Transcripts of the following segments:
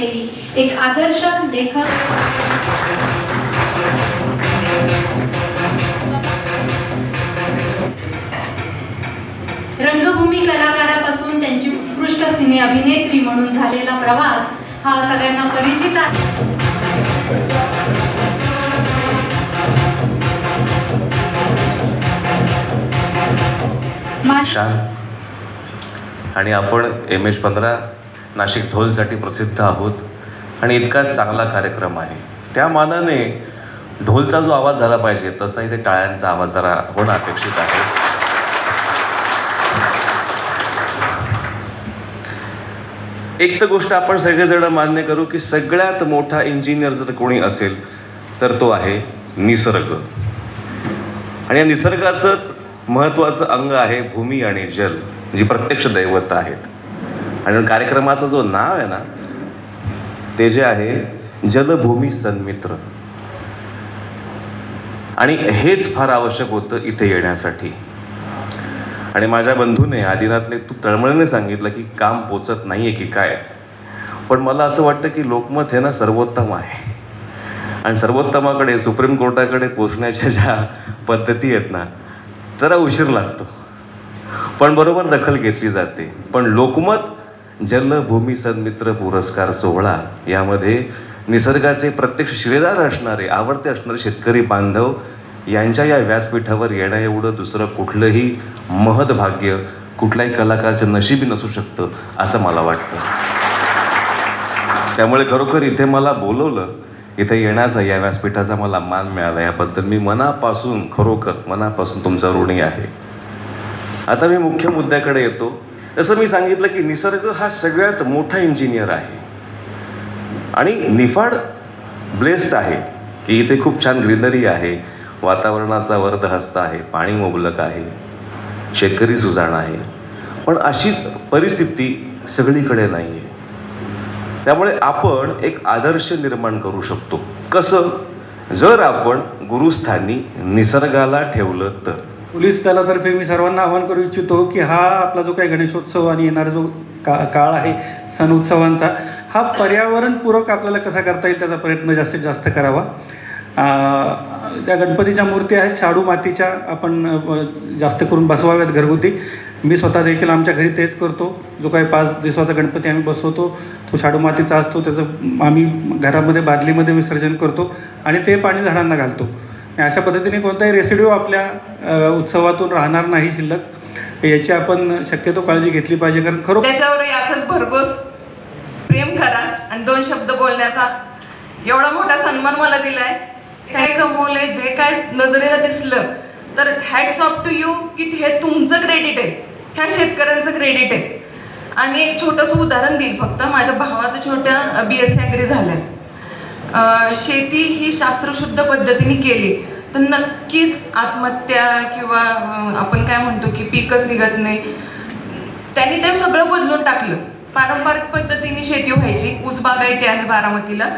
असलेली एक आदर्श लेखक. रंगभूमी कलाकारापासून त्यांची उत्कृष्ट सिने अभिनेत्री म्हणून झालेला प्रवास हा सगळ्यांना परिचित आहे. आणि आपण एम एच पंधरा नाशिक ढोलसाठी प्रसिद्ध आहोत. आणि इतका चांगला कार्यक्रम आहे. त्या मानाने ढोलचा जो आवाज झाला पाहिजे तसा इथे टाळ्यांचा आवाज जरा होणं अपेक्षित आहे. एक तर गोष्ट आपण सगळेजण मान्य करू की सगळ्यात मोठा इंजिनियर जर कोणी असेल तर तो आहे निसर्ग. आणि या निसर्गाचंच महत्त्वाचं अंग आहे भूमी आणि जल जी प्रत्यक्ष दैवत आहेत. आणि कार्यक्रमाचं जो नाव आहे ना ते जे आहे जलभूमी सन्मित्र. आणि हेच फार आवश्यक होतं इथे येण्यासाठी. आणि माझ्या बंधूने आदिनाथने तू तळमळीने सांगितलं की काम पोचत नाही आहे की काय. पण मला असं वाटतं की लोकमत हे ना सर्वोत्तम आहे. आणि सर्वोत्तमाकडे सुप्रीम कोर्टाकडे पोचण्याच्या ज्या पद्धती आहेत ना जरा उशीर लागतो. पण बरोबर दखल घेतली जाते. पण लोकमत जलभूमी सन्मित्र पुरस्कार सोहळा. यामध्ये निसर्गाचे प्रत्यक्ष शिरेदार असणारे आवडते असणारे शेतकरी बांधव यांच्या या व्यासपीठावर येणं एवढं दुसरं कुठलंही महद भाग्य कुठल्याही कलाकारचं नशिबी नसू शकतं असं मला वाटतं. त्यामुळे खरोखर इथे मला बोलवलं इथे येण्याचा या व्यासपीठाचा मला मान मिळाला. याबद्दल मी मनापासून खरोखर मनापासून तुमचा ऋणी आहे. आता मी मुख्य मुद्द्याकडे येतो. जसं मी सांगितलं की निसर्ग हा सगळ्यात मोठा इंजिनियर आहे. आणि निफाड ब्लेस्ड आहे की इथे खूप छान ग्रीनरी आहे वातावरणाचा वर्ध हस्त आहे पाणी मुबलक आहे शेतकरी सुजाण आहे. पण अशीच परिस्थिती सगळीकडे नाही आहे त्यामुळे आपण एक आदर्श निर्माण करू शकतो. कसं? जर आपण गुरुस्थानी निसर्गाला ठेवलं तर. पोलीस दलातर्फे मी सर्वांना आवाहन करू इच्छितो की हा आपला जो काही गणेशोत्सव आणि येणारा जो का काळ आहे सण उत्सवांचा हा पर्यावरणपूरक आपल्याला कसा करता येईल त्याचा प्रयत्न जास्तीत जास्त करावा. त्या गणपतीच्या मूर्ती आहेत शाडू मातीच्या आपण जास्त करून बसवाव्यात घरगुती. मी स्वतः देखील आमच्या घरी तेच करतो. जो काही पाच दिवसाचा गणपती आम्ही बसवतो तो शाडू मातीचा असतो त्याचं आम्ही घरामध्ये बादलीमध्ये विसर्जन करतो आणि ते पाणी झाडांना घालतो. अशा पद्धतीने कोणताही रेसिड्यू आपल्या उत्सवातून राहणार नाही शिल्लक. याची आपण शक्यतो काळजी घेतली पाहिजे कारण खरोखर त्याच्यावरही असंच भरघोस प्रेम करा आणि दोन शब्द बोलण्याचा एवढा मोठा सन्मान मला दिलाय. काय कमवलंय जे काय नजरेला दिसलं तर हॅट्स ऑफ टू यू की हे तुमचं क्रेडिट आहे. ह्या शेतकऱ्यांचं क्रेडिट आहे. आणि एक छोटंसं उदाहरण देईल फक्त. माझ्या भावाचं छोट्या बी एस सी ॲग्री झालं शेती ही शास्त्रशुद्ध पद्धतीने केली. तर नक्कीच आत्महत्या किंवा आपण काय म्हणतो की पीकच निघत नाही. त्यांनी ते सगळं बदलून टाकलं. पारंपरिक पद्धतीने शेती व्हायची. ऊसबागायती आहे बारामतीला.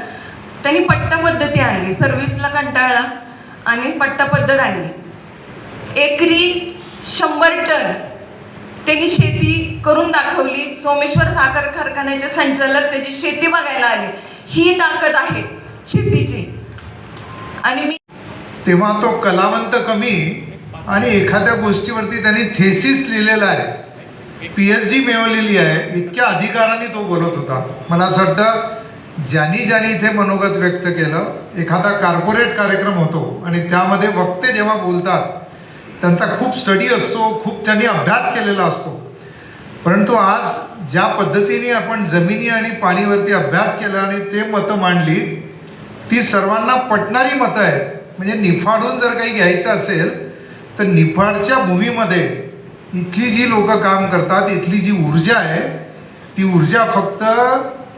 त्यांनी पट्टा पद्धती आणली. सर्व्हिसला कंटाळला आणि पट्टा पद्धत आणली. एकरी शंभर टन त्यांनी शेती करून दाखवली. सोमेश्वर साखर कारखान्याचे संचालक त्याची शेती बघायला आले. ही ताकद आहे. शेतीची. आणि मी तेव्हा तो कलावंत कमी आणि एखाद्या गोष्टीवरती त्यांनी थेसिस लिहिलेला आहे. पी एच डी मिळवलेली आहे. इतक्या अधिकाराने तो बोलत होता. मला असं वाटतं ज्यांनी ज्यांनी इथे मनोगत व्यक्त केलं एखादा कार्पोरेट कार्यक्रम होतो आणि त्यामध्ये वक्ते जेव्हा बोलतात त्यांचा खूप स्टडी असतो खूप त्यांनी अभ्यास केलेला असतो. परंतु आज ज्या पद्धतीने आपण जमिनी आणि पाणीवरती अभ्यास केला आणि ते मतं मांडली ती सर्वांना पटणारी मतं आहेत. म्हणजे निफाडून जर काही घ्यायचं असेल तर निफाडच्या भूमीमध्ये इथली जी लोक काम करतात इथली जी ऊर्जा आहे ती ऊर्जा फक्त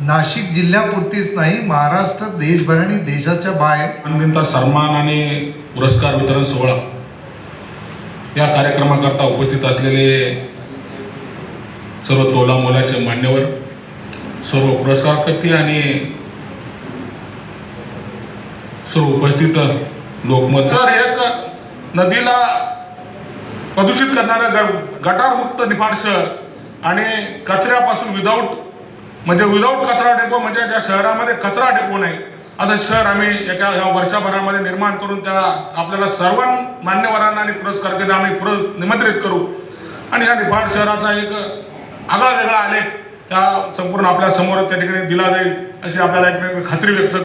नाशिक जिल्ह्यापुरतीच नाही महाराष्ट्र देशभर आणि देशाच्या बाहेर. अनंत सन्मान आणि पुरस्कार वितरण सोहळा या कार्यक्रमाकरता उपस्थित असलेले सर्व तोला मोलाचे मान्यवर सर्व पुरस्कारकर्ते आणि सर्व उपस्थित लोकमत. जर एक नदीला प्रदूषित करणारं ग गटारमुक्त निफाड शहर आणि कचऱ्यापासून विदाऊट म्हणजे विदाऊट कचरा डेपो म्हणजे ज्या शहरामध्ये कचरा डेपो नाही असं शहर आम्ही एका ह्या वर्षभरामध्ये निर्माण करून त्या आपल्याला सर्व मान्यवरांना आणि पुरस्कारांना आम्ही पुर निमंत्रित करू. आणि या निफाड शहराचा एक आगळा वेगळा आलेख त्या संपूर्ण आपल्यासमोर त्या ठिकाणी दिला जाईल अशी आपल्याला एक खात्री व्यक्त